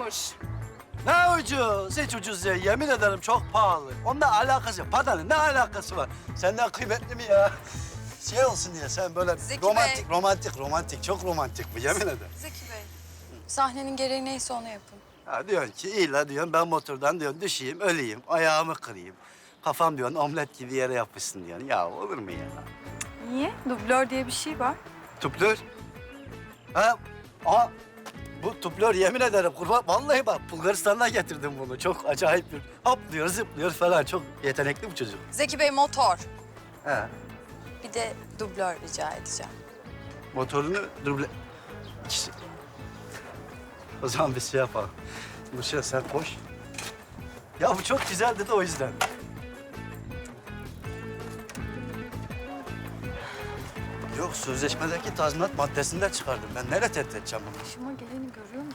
ucuzmuş. Ne ucuz, hiç ucuz değil. Yemin ederim çok pahalı. Onunla alakası yok. Padanın ne alakası var? Senden kıymetli mi ya? Şey olsun diye sen böyle Zeki romantik, Bey. romantik, romantik. Çok romantik bu yemin ederim. Zeki Bey, sahnenin gereği neyse onu yapın. Ha diyorsun ki iyi la diyorsun ben motordan diyorsun düşeyim, öleyim, ayağımı kırayım. Kafam diyorsun omlet gibi yere yapışsın diyorsun. Ya olur mu ya? Niye? Dublör diye bir şey var. Tuplör. Ha, aa, bu tuplör yemin ederim kurban. Vallahi bak Bulgaristan'dan getirdim bunu. Çok acayip bir hoplıyor, zıplıyor falan. Çok yetenekli bu çocuk. Zeki Bey motor. He. Bir de dublör rica edeceğim. Motorunu duble... İkisi- O zaman bir şey yapalım. Nurşen sen koş. Ya bu çok güzeldi de o yüzden. Yok sözleşmedeki tazminat maddesinden çıkardım. Ben nereye tehdit edeceğim bunu? Başıma geleni